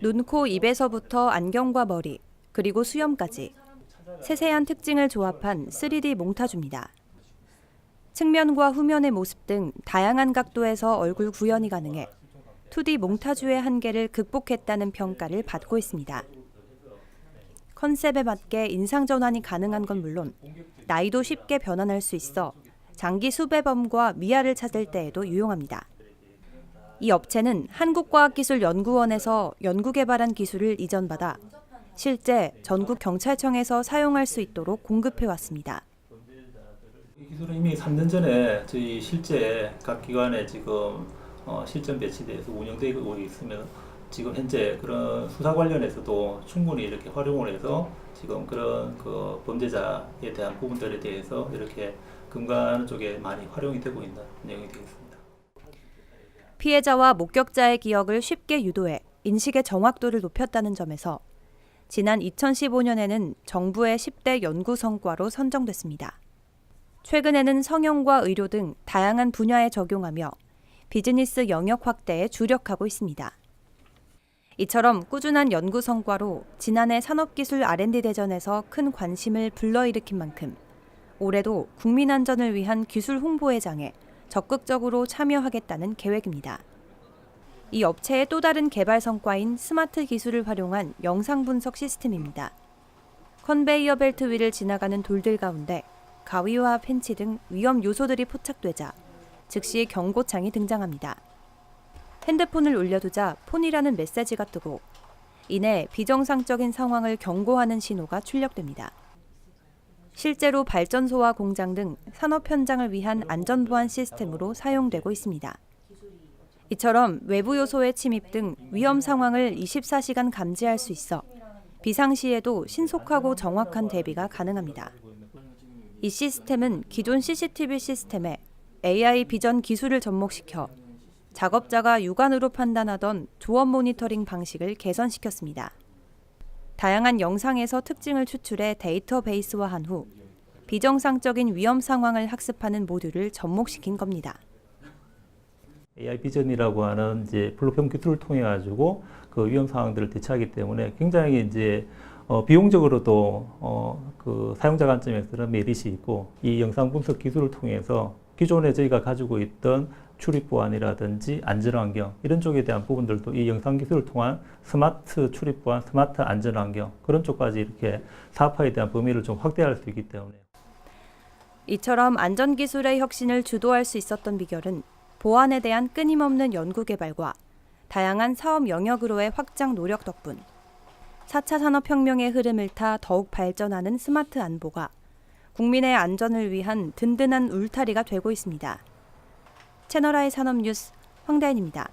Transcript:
눈, 코, 입에서부터 안경과 머리, 그리고 수염까지 세세한 특징을 조합한 3D 몽타주입니다. 측면과 후면의 모습 등 다양한 각도에서 얼굴 구현이 가능해 2D 몽타주의 한계를 극복했다는 평가를 받고 있습니다. 컨셉에 맞게 인상 전환이 가능한 건 물론 나이도 쉽게 변환할 수 있어 장기 수배범과 미아를 찾을 때에도 유용합니다. 이 업체는 한국과학기술연구원에서 연구 개발한 기술을 이전받아 실제 전국 경찰청에서 사용할 수 있도록 공급해 왔습니다. 이 기술은 이미 3년 전에 저희 실제 각 기관에 지금 어, 실전 배치돼서 운영되고 있으면 지금 현재 그런 수사 관련해서도 충분히 이렇게 활용을 해서 지금 그런 그 범죄자에 대한 부분들에 대해서 이렇게 금관 쪽에 많이 활용이 되고 있는 내용이 되겠습니다. 피해자와 목격자의 기억을 쉽게 유도해 인식의 정확도를 높였다는 점에서 지난 2015년에는 정부의 10대 연구 성과로 선정됐습니다. 최근에는 성형과 의료 등 다양한 분야에 적용하며 비즈니스 영역 확대에 주력하고 있습니다. 이처럼 꾸준한 연구 성과로 지난해 산업기술 R&D 대전에서 큰 관심을 불러일으킨 만큼 올해도 국민 안전을 위한 기술 홍보회 장에 적극적으로 참여하겠다는 계획입니다. 이 업체의 또 다른 개발 성과인 스마트 기술을 활용한 영상 분석 시스템입니다. 컨베이어 벨트 위를 지나가는 돌들 가운데 가위와 펜치 등 위험 요소들이 포착되자 즉시 경고창이 등장합니다. 핸드폰을 올려두자 폰이라는 메시지가 뜨고 이내 비정상적인 상황을 경고하는 신호가 출력됩니다. 실제로 발전소와 공장 등 산업 현장을 위한 안전 보안 시스템으로 사용되고 있습니다. 이처럼 외부 요소의 침입 등 위험 상황을 24시간 감지할 수 있어 비상시에도 신속하고 정확한 대비가 가능합니다. 이 시스템은 기존 CCTV 시스템에 AI 비전 기술을 접목시켜 작업자가 육안으로 판단하던 조업 모니터링 방식을 개선시켰습니다. 다양한 영상에서 특징을 추출해 데이터베이스화한 후 비정상적인 위험 상황을 학습하는 모듈을 접목시킨 겁니다. AI 비전이라고 하는 이제 플랫폼 기술을 통해 가지고 그 위험 상황들을 대처하기 때문에 굉장히 이제 어, 비용적으로도 어, 그 사용자 관점에서는 메리트 있고 이 영상 분석 기술을 통해서 기존에 저희가 가지고 있던 출입 보안이라든지 안전 환경 이런 쪽에 대한 부분들도 이 영상 기술을 통한 스마트 출입 보안, 스마트 안전 환경 그런 쪽까지 이렇게 사업화에 대한 범위를 좀 확대할 수 있기 때문에 이처럼 안전기술의 혁신을 주도할 수 있었던 비결은 보안에 대한 끊임없는 연구 개발과 다양한 사업 영역으로의 확장 노력 덕분 4차 산업혁명의 흐름을 타 더욱 발전하는 스마트 안보가 국민의 안전을 위한 든든한 울타리가 되고 있습니다. 채널아의 산업뉴스 황다인입니다.